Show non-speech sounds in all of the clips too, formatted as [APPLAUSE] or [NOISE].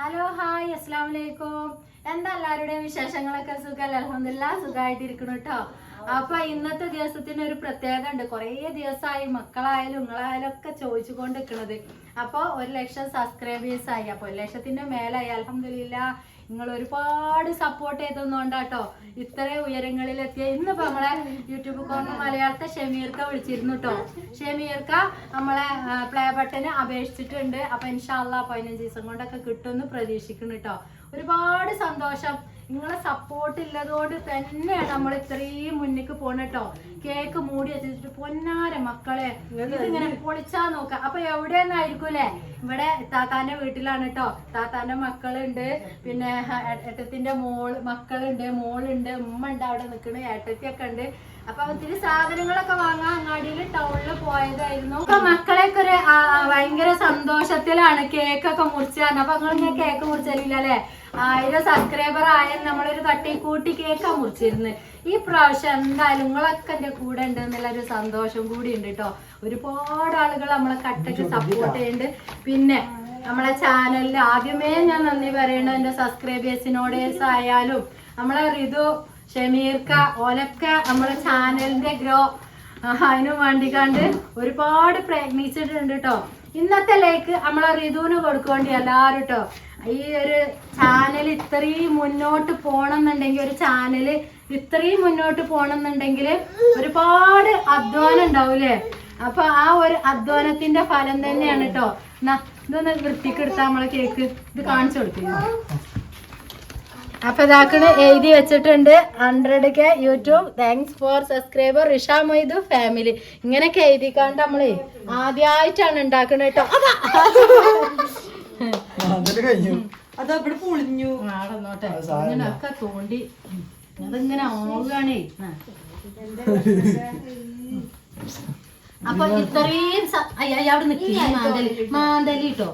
Hello hi അസ്സാം വലൈക്കും എന്താ എല്ലാവരുടെയും വിശേഷങ്ങളൊക്കെ? സുഖമല്ല അലഹമില്ല സുഖമായിട്ടിരിക്കണം കേട്ടോ അപ്പൊ ഇന്നത്തെ ദിവസത്തിന് ഒരു പ്രത്യേകത ഉണ്ട്. കുറേ ദിവസമായി മക്കളായാലും നിങ്ങളായാലും ഒക്കെ ചോദിച്ചു നിൽക്കുന്നത് അപ്പോൾ ഒരു ലക്ഷം സബ്സ്ക്രൈബേഴ്സ് ആയി. അപ്പോൾ ഒരു ലക്ഷത്തിന്റെ മേലായി. അലഹമില്ല നിങ്ങൾ ഒരുപാട് സപ്പോർട്ട് ചെയ്തതുകൊണ്ടാട്ടോ ഇത്രയും ഉയരങ്ങളിലെത്തിയ. ഇന്നിപ്പോ നമ്മളെ യൂട്യൂബ് കോർണർ മലയാളത്തെ ഷമീർക്ക വിളിച്ചിരുന്നു കേട്ടോ ഷമീർക്ക നമ്മളെ പ്ലേ ബട്ടന് അപേക്ഷിച്ചിട്ടുണ്ട്. അപ്പൊ ഇൻഷാല്ല പതിനഞ്ച് ദിവസം കൊണ്ടൊക്കെ കിട്ടുമെന്ന് പ്രതീക്ഷിക്കുന്നു കേട്ടോ ഒരുപാട് സന്തോഷം. നിങ്ങളെ സപ്പോർട്ട് ഇല്ലതുകൊണ്ട് തന്നെയാണ് നമ്മൾ ഇത്രയും മുന്നിക്ക് പോണ കേട്ടോ കേക്ക് മൂടി വെച്ചിട്ട് പൊന്നാര മക്കളെ. ഇതിങ്ങനെ പൊളിച്ചാ നോക്കാം. അപ്പൊ എവിടെയെന്നായിരിക്കൂലേ ഇവിടെ താത്താന്റെ വീട്ടിലാണ് കേട്ടോ താത്താന്റെ മക്കളുണ്ട്. പിന്നെ ഏട്ടത്തിന്റെ മോൾ മക്കളുണ്ട് മോളുണ്ട് ഉമ്മ ഉണ്ട് അവിടെ നിൽക്കണ് ഏട്ടത്തിയൊക്കെ ഉണ്ട് അപ്പൊ ഒത്തിരി സാധനങ്ങളൊക്കെ വാങ്ങാൻ അങ്ങാടിയിൽ ടൗണിൽ പോയതായിരുന്നു. അപ്പൊ മക്കളെയൊക്കെ ഒരു ഭയങ്കര സന്തോഷത്തിലാണ് കേക്കൊക്കെ മുറിച്ചാണ് അപ്പൊ നിങ്ങൾ ഇങ്ങനെ കേക്ക് മുറിച്ചറിയില്ല അല്ലെ ആയിരം സബ്സ്ക്രൈബർ ആയ നമ്മളൊരു തട്ടി കൂട്ടി കേൾക്കാൻ മുറിച്ചിരുന്നു. ഈ പ്രാവശ്യം എന്തായാലും നിങ്ങളൊക്കെ എന്റെ കൂടെ ഉണ്ട് എന്നുള്ള ഒരു സന്തോഷം കൂടി ഉണ്ട് കേട്ടോ ഒരുപാട് ആളുകൾ നമ്മളെ കട്ടക്ക് സപ്പോർട്ട് ചെയ്യുന്നുണ്ട്. പിന്നെ നമ്മളെ ചാനലിൽ ആദ്യമേ ഞാൻ നന്ദി പറയണ എന്റെ സബ്സ്ക്രൈബേഴ്സിനോടേഴ്സ് ആയാലും നമ്മളെ ഋതു ഷമീർക്ക ഓലൊക്കെ നമ്മളെ ചാനലിന്റെ ഗ്രോ അതിനു വേണ്ടിക്കാണ്ട് ഒരുപാട് പ്രയത്നിച്ചിട്ടുണ്ട് കേട്ടോ ഇന്നത്തെ ലൈക്ക് നമ്മളെ റിതുവിന് കൊടുക്കേണ്ടി എല്ലാവരും കേട്ടോ ഈ ഒരു ചാനൽ ഇത്രയും മുന്നോട്ട് പോണെന്നുണ്ടെങ്കിൽ ഒരു ചാനൽ ഇത്രയും മുന്നോട്ട് പോണെന്നുണ്ടെങ്കിൽ ഒരുപാട് അധ്വാനം ഉണ്ടാവൂലേ? അപ്പൊ ആ ഒരു അധ്വാനത്തിന്റെ ഫലം തന്നെയാണ് കേട്ടോ എന്നാ ഇതൊന്ന് വൃത്തിക്ക് എടുത്താ നമ്മളെ കേക്ക് ഇത് കാണിച്ചു കൊടുക്കുന്നു അപ്പൊ ഇതാക്കണ് എഴുതി വെച്ചിട്ടുണ്ട്. Hundred K YouTube. Thanks for subscriber Risha Moidu family ഇങ്ങനെയൊക്കെ എഴുതിക്കാണ്ട് നമ്മളെ ആദ്യമായിട്ടാണ് ഉണ്ടാക്കുന്നത് കേട്ടോ. അതാ. അതിൽ കഴിഞ്ഞു. അത് അവിടെ പൊളിഞ്ഞു ആടന്നോട്ടെ ഇങ്ങനെയൊക്കെ തോണ്ടി. അതിങ്ങനെ ആവുകയാണേ. ആ. അപ്പൊ ഇത്രയും സ- അയ്യ, അയ്യ, അവിടെ നിക്കി. മാന്തലി. മാന്തലി കേട്ടോ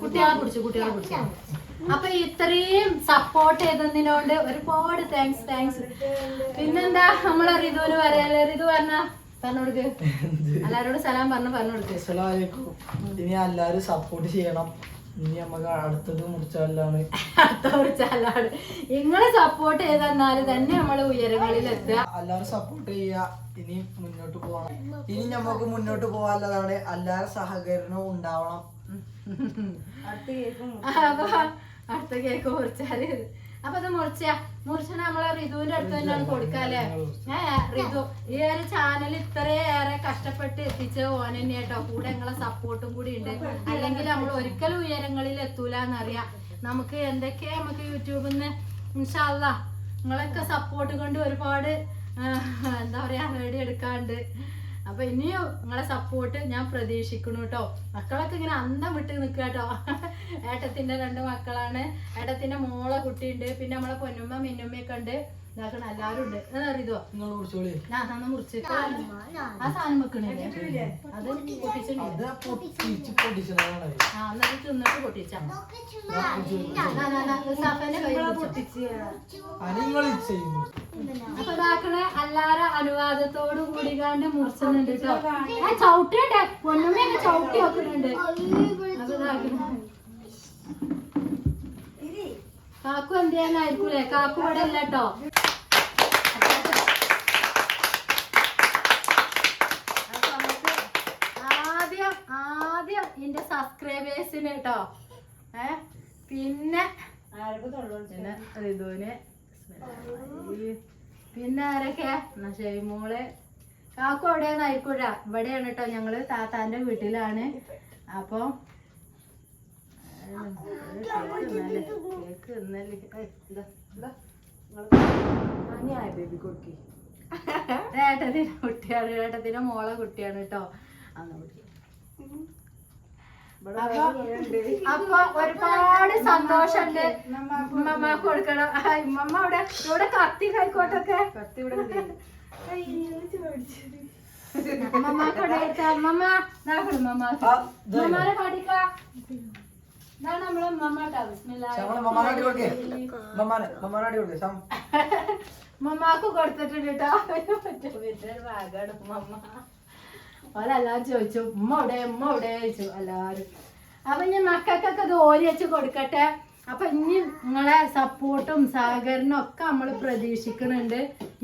കുട്ടികളെ കുട്ടികളെ അപ്പൊ ഇത്രയും സപ്പോർട്ട് ചെയ്തതിനോണ്ട് ഒരുപാട് താങ്ക്സ് താങ്ക്സ് പിന്നെന്താ? നമ്മളെ ഋതുവിന് പറയാല്ലേ? ഋതു പറഞ്ഞ പറഞ്ഞു കൊടുക്ക് എല്ലാരോടും സലാം പറഞ്ഞു പറഞ്ഞു കൊടുക്ക് ഇനി എല്ലാരും സപ്പോർട്ട് ചെയ്യണം. ഇനി നമുക്ക് അടുത്തത് മുറിച്ചാലാണ്. അടുത്ത മുറിച്ചാലാണ്. നിങ്ങളെ സപ്പോർട്ട് ചെയ്തെന്നാൽ തന്നെ നമ്മൾ ഉയരങ്ങളിൽ എത്തുക എല്ലാവരും സപ്പോർട്ട് ചെയ്യുക. ഇനി മുന്നോട്ട് പോകണം. ഇനി നമുക്ക് മുന്നോട്ട് പോകാനുള്ളതാണ് എല്ലാവരും സഹകരണം ഉണ്ടാവണം. അടുത്ത കേക്ക് അടുത്ത കേക്ക് മുറിച്ചാൽ. അപ്പൊ അത് മുറിച്ച മുറിച്ച നമ്മളെ റിതുവിന്റെ അടുത്ത് തന്നെയാണ് കൊടുക്കാല്ലേ? ഏ റിതു ഈ ഒരു ചാനൽ ഇത്രയേറെ കഷ്ടപ്പെട്ട് എത്തിച്ച ഓൻ തന്നെ കേട്ടോ. കൂടെ നിങ്ങളെ സപ്പോർട്ടും കൂടി ഉണ്ട്. അല്ലെങ്കിൽ നമ്മൾ ഒരിക്കലും ഉയരങ്ങളിൽ എത്തൂലെന്നറിയാം. നമുക്ക് എന്തൊക്കെയാ നമുക്ക് യൂട്യൂബിൽ നിന്ന് ഇൻഷാല്ല നിങ്ങളൊക്കെ സപ്പോർട്ട് കൊണ്ട് ഒരുപാട് എന്താ പറയാ നേടിയെടുക്കാണ്ട് അപ്പൊ ഇനിയും നിങ്ങളെ സപ്പോർട്ട് ഞാൻ പ്രതീക്ഷിക്കുന്നു കേട്ടോ മക്കളൊക്കെ ഇങ്ങനെ അന്തം വിട്ട് നിൽക്കുക കേട്ടോ ഏട്ടത്തിന്റെ രണ്ട് മക്കളാണ് ഏട്ടത്തിന്റെ മോളെ കുട്ടിയുണ്ട് പിന്നെ നമ്മളെ പൊന്നുമ്മ മിന്നുമ്മയൊക്കെ ഉണ്ട് ഇതാക്കണം എല്ലാരും ഉണ്ട് അറിയതോ ഞാൻ മുറിച്ച് ആ സാധനം വെക്കണില്ലേ അത് പൊട്ടിച്ചിട്ടുണ്ട് ആ എന്നിട്ട് തിന്നിട്ട് പൊട്ടിച്ചാ സഫന്റെ കൈ പൊട്ടിച്ച് അത് നിങ്ങൾ ചെയ്യുന്നു അപ്പൊ ഇതാക്കണേ അല്ലാറ അനുവാദത്തോടു കൂടി കണ്ട് മുറിച്ചുന്നുണ്ട് കേട്ടോ ആ ചവിട്ടിയുണ്ട് പൊന്നുമ്മയൊക്കെ ചവിട്ടി വെക്കുന്നുണ്ട്. അപ്പൊ ഇതാക്കണേ. കാക്കു എന്ത് ചെയ്യാനായിരിക്കൂലേ കാക്കു ഇവിടെ ഇല്ല കേട്ടോ ആദ്യം ആദ്യം എന്റെ സബ്സ്ക്രൈബേഴ്സിന് കേട്ടോ ഏ? പിന്നെ പിന്നെ ഋതുവിന് പിന്നെ ആരൊക്കെയാ? എന്നാ മോളെ. കാക്കു ആയിക്കൂട ഇവിടെയാണ് കേട്ടോ ഞങ്ങൾ. താത്താന്റെ വീട്ടിലാണ്. അപ്പൊ കേക്ക് ബേബി [LAUGHS] ഏട്ടത്തിന്റെ കുട്ടിയാണ്. ഏട്ടത്തിന്റെ മോളെ കുട്ടിയാണ് കേട്ടോ അന്ന് കുട്ടി അപ്പൊ ഒരുപാട് സന്തോഷമുണ്ട്. ഉമ്മമ്മ കൊടുക്കണം. ഉമ്മമ്മ അവിടെ ഇവിടെ കത്തി കൈക്കോട്ടൊക്കെ. അമ്മമ്മ [LAUGHS] ഉമ്മമ്മ. ഉമ്മമാരെ കൊടുത്തിട്ടുണ്ട് കേട്ടോ. മറ്റേ ഭാഗമാണ് ഉമ്മമ്മ. ഓലെല്ലാരും ചോദിച്ചു ഉമ്മ എവിടെ? ഉമ്മ എവിടെ? ചോദിച്ചു എല്ലാരും അപ്പൊ ഞാൻ മക്കൾക്കൊക്കെ ഇത് ഓരി വെച്ച് കൊടുക്കട്ടെ. അപ്പൊ ഇനി നിങ്ങളെ സപ്പോർട്ടും സഹകരണവും ഒക്കെ നമ്മൾ പ്രതീക്ഷിക്കുന്നുണ്ട്.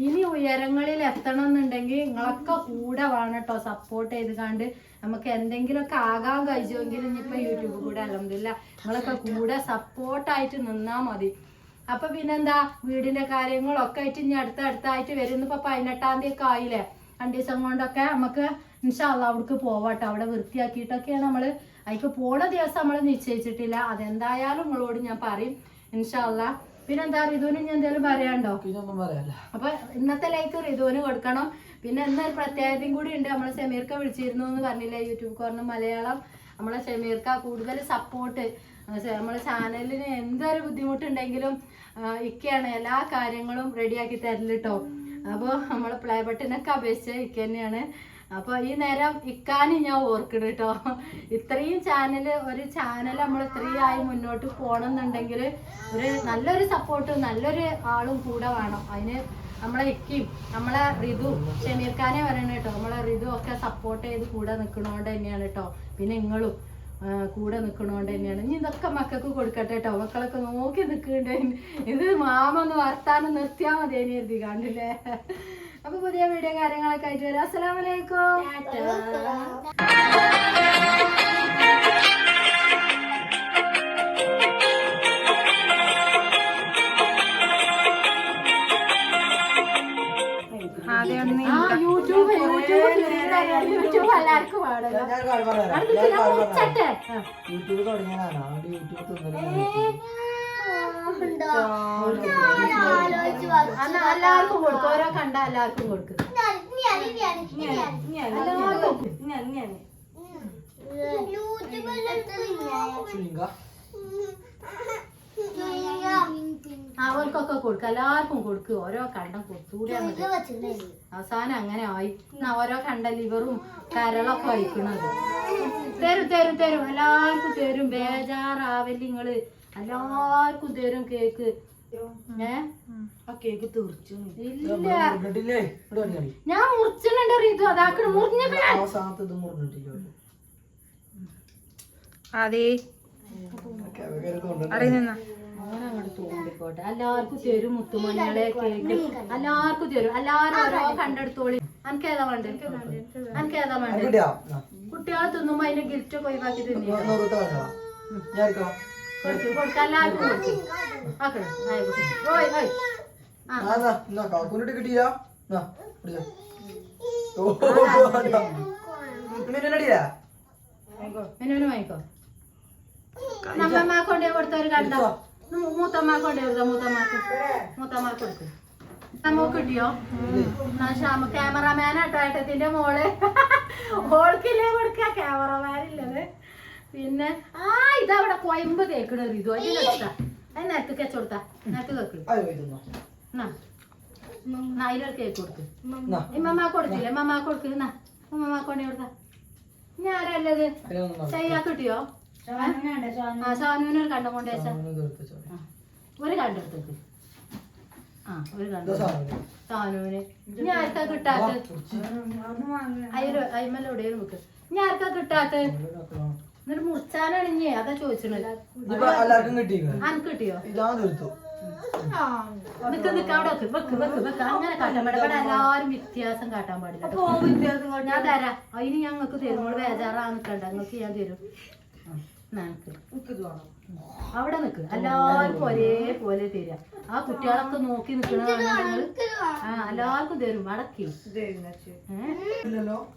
ഇനി ഉയരങ്ങളിൽ എത്തണം എന്നുണ്ടെങ്കിൽ നിങ്ങളൊക്കെ കൂടെ വേണം കേട്ടോ സപ്പോർട്ട് ചെയ്ത് കണ്ട്. നമുക്ക് എന്തെങ്കിലുമൊക്കെ ആകാൻ കഴിച്ചുവെങ്കിൽ ഇനിയിപ്പൊ യൂട്യൂബ് കൂടെ അലഹമില്ല നിങ്ങളൊക്കെ കൂടെ സപ്പോർട്ടായിട്ട് നിന്നാ മതി. അപ്പൊ പിന്നെന്താ വീടിന്റെ കാര്യങ്ങളൊക്കെ ആയിട്ട് ഇനി അടുത്ത അടുത്തായിട്ട് വരും. ഇപ്പൊ പതിനെട്ടാം തീയതി ഒക്കെ ആയില്ലേ? രണ്ടു ദിവസം കൊണ്ടൊക്കെ നമുക്ക് ഇൻഷാല്ല അവിടേക്ക് പോവാട്ടോ. അവിടെ വൃത്തിയാക്കിയിട്ടൊക്കെയാണ് നമ്മൾ അതിക്ക് പോണ ദിവസം നമ്മൾ നിശ്ചയിച്ചിട്ടില്ല. അതെന്തായാലും നിങ്ങളോട് ഞാൻ പറയും ഇൻഷാല്ല പിന്നെന്താ റിതുവിന് ഞാൻ എന്തായാലും പറയാണ്ടോ പിന്നൊന്നും പറയാല്ല അപ്പൊ ഇന്നത്തെ ലൈക്ക് റിതുവിന് കൊടുക്കണം. പിന്നെ എന്നൊരു പ്രത്യേകതയും കൂടി ഉണ്ട്. നമ്മളെ സെമീർക്ക വിളിച്ചിരുന്നു എന്ന് പറഞ്ഞില്ലേ യൂട്യൂബ് കോർണർ മലയാളം. നമ്മളെ ഷമീർക്ക കൂടുതൽ സപ്പോർട്ട് നമ്മളെ ചാനലിന് എന്തൊരു ബുദ്ധിമുട്ടുണ്ടെങ്കിലും ഇക്കയാണ് എല്ലാ കാര്യങ്ങളും റെഡിയാക്കി തരലിട്ടോ അപ്പോൾ നമ്മളെ പ്ലേ ബട്ടനൊക്കെ അപേക്ഷിച്ച് ഇക്ക തന്നെയാണ് അപ്പോൾ ഈ നേരം ഇക്കാനി ഞാൻ ഓർക്കണം കേട്ടോ ഇത്രയും ചാനൽ ഒരു ചാനൽ നമ്മൾ ഇത്രയും ആയി മുന്നോട്ട് പോകണം എന്നുണ്ടെങ്കിൽ ഒരു നല്ലൊരു സപ്പോർട്ടും നല്ലൊരു ആളും കൂടെ വേണം. അതിന് നമ്മളെ ഇക്കിയും നമ്മളെ ഋതു ഷമീർ ഖാനെ പറയണ കേട്ടോ. നമ്മളെ ഋതു ഒക്കെ സപ്പോർട്ട് ചെയ്ത് കൂടെ നിൽക്കണോണ്ട് തന്നെയാണ് കേട്ടോ. പിന്നെ നിങ്ങളും കൂടെ നിൽക്കണോണ്ട് തന്നെയാണ്. ഇനി ഇതൊക്കെ മക്കൾക്ക് കൊടുക്കട്ടെ കേട്ടോ. മക്കളൊക്കെ നോക്കി നിൽക്കുന്നുണ്ട് ഇത് മാമ ഒന്ന് വർത്താനം നിർത്തിയാൽ മതി എനിക്ക് കണ്ടില്ലേ? അപ്പൊ പുതിയ വീഡിയോ കാര്യങ്ങളൊക്കെ ആയിട്ട് വരാം. അസ്സലാമലൈക്കും. യൂട്യൂബ് തുടങ്ങിയതാണ്. യൂട്യൂബ് തിന്നൽ എന്നാ എല്ലാവർക്കും കൊടുക്കും. ഓരോ കണ്ട എല്ലാവർക്കും കൊടുക്കും. അവർക്കൊക്കെ കൊടുക്കും. എല്ലാവർക്കും കൊടുക്കും. ഓരോ കണ്ടം കൊടുത്തൂടെ അവസാനം അങ്ങനെ ആയി. ഓരോ കണ്ട ലിവറും കരളൊക്കെ അയക്കണത് തരും തരും തരും. എല്ലാവർക്കും തരും. ബേജാറാവല്ലേ നിങ്ങൾ. എല്ലാവർക്കും തരും കേക്ക്. ഏ? ആ കേക്ക് തീർച്ചു ഇല്ല. മുറിഞ്ഞിട്ടില്ലേ? ഇവിടെ വന്നിടി ഞാൻ മുറിച്ചിട്ടുണ്ട് റീതു. അതാക്കണ മുറിഞ്ഞ അവസാനത്ത് ഇത് മുറിഞ്ഞിട്ടില്ല? അതെ അങ്ങനെ അങ്ങോട്ട് തോണ്ടിക്കോട്ടെ. എല്ലാവർക്കും തരും മുത്തുമണികളെ കേക്ക്. എല്ലാവർക്കും തരും. എല്ലാവരും ഓരോ കണ്ടെടുത്തോളി. അനക്ക് ഏതാ വേണ്ടത് അനക്ക് ഏതാ വേണ്ടത് കുട്ടികളെ തിന്നുമ്പോ അതിന്റെ ഗിഫ്റ്റ് ഒക്കെ ഒഴിവാക്കി തിന്നി നൂറ് റുപ്യ വേണ്ടതാ ഞാൻ എടുക്കാം കൊടുക്കും കൊടുക്കാം എല്ലാവർക്കും കൊടുക്കും. ആക്കണം ആയിക്കോട്ടെ ഓയ് ഓയ്. ആ ആ എന്നാ എന്നാ കാക്കൂനിട്ട് കിട്ടിയില്ല. വാങ്ങിക്കോ നമ്മമ്മ കൊണ്ടേ കൊടുത്തവര് കണ്ട. മൂത്തമ്മ കൊണ്ടേ കൊടുത്ത മൂത്തമ്മക്ക് മൂത്തമ്മക്ക് കൊടുക്കും. നമുക്ക് കിട്ടിയോ? ശ്യാമ ക്യാമറമാനാട്ടോ ഏട്ടത്തിന്റെ മോൾ. ഓൾക്കില്ലേ കൊടുക്ക? ക്യാമറമാനില്ലത് പിന്നെ ആ ഇതവിടെ കൊയമ്പ് തേക്കണ ഇത്. അതിനെടുത്താ അത് നേരത്തെ കെച്ചോടുത്താ നേരത്തെ കേക്ക് അതിലൊരു കൊടുക്ക് എന്നാ ഇമ്മമ്മ കൊടുത്തില്ലേ മമ്മ കൊടുക്ക്. എന്നാ ഉമ്മമ്മ കൊണ്ടേ കൊടുത്താ. ചെയ്യാ കിട്ടിയോ? ആ സാനുവിനൊരു കണ്ടം കൊണ്ടേ ഒരു കണ്ടെടുത്തേക്ക് ആ ഒരു ഇതാ കണ്ടം സാധനം സാനുവിന് ഇനി ആർക്കാ കിട്ടാത്ത വെക്ക് ഇനി ആർക്കാ കിട്ടാത്ത എന്നിട്ട് അതാ ചോദിച്ചത്. ഇതിപ്പോ എല്ലാവർക്കും കിട്ടിയിരിക്കണം അനക്ക് കിട്ടിയോ? ഇതാ തീർത്തു. നിക്ക് നിക്ക് അവിടെ വെക്ക് വെക്ക് വെക്ക് വെക്ക്. അങ്ങനെ കാട്ടാൻ പാടില്ല. ഇവിടെ എല്ലാരും വ്യത്യാസം കാട്ടാൻ പാടില്ല. ഞാൻ തരാം. അതിന് ഞങ്ങൾക്ക് തരും. നമ്മൾ ബേജാറാ നിക്കണ്ട. നിങ്ങൾക്ക് ഞാൻ തരും. അവിടെ നിക്ക്. എല്ലാവർക്കും ഒരേപോലെ തരിക. ആ കുട്ടികളൊക്കെ നോക്കി നിക്കണ ആ എല്ലാവർക്കും തരും. മടക്കി ഏഹ്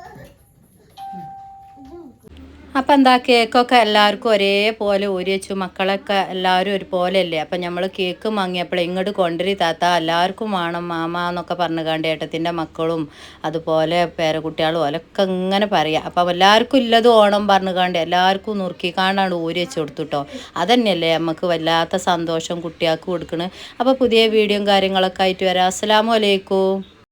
അപ്പം എന്താ കേക്കൊക്കെ എല്ലാവർക്കും ഒരേപോലെ ഊരിച്ചു മക്കളൊക്കെ എല്ലാവരും ഒരുപോലെ അല്ലേ അപ്പം നമ്മൾ കേക്ക് വാങ്ങിയപ്പോൾ ഇങ്ങോട്ട് കൊണ്ടുവരി താത്ത എല്ലാവർക്കും വേണം മാമ എന്നൊക്കെ പറഞ്ഞു കണ്ട് ഏട്ടത്തിന്റെ മക്കളും അതുപോലെ പേരക്കുട്ടികളും ഓലൊക്കെ ഇങ്ങനെ പറയാം. അപ്പം എല്ലാവർക്കും ഇല്ലത് ഓണം പറഞ്ഞു കണ്ട് എല്ലാവർക്കും നുറുക്കി കാണ്ടാണ് ഊരി വെച്ച് കൊടുത്തുട്ടോ. അതന്നെയല്ലേ നമുക്ക് വല്ലാത്ത സന്തോഷം കുട്ടികൾക്ക് കൊടുക്കണേ. അപ്പോൾ പുതിയ വീഡിയോയും കാര്യങ്ങളൊക്കെ ആയിട്ട് വരാം. അസ്സലാമു അലൈക്കും.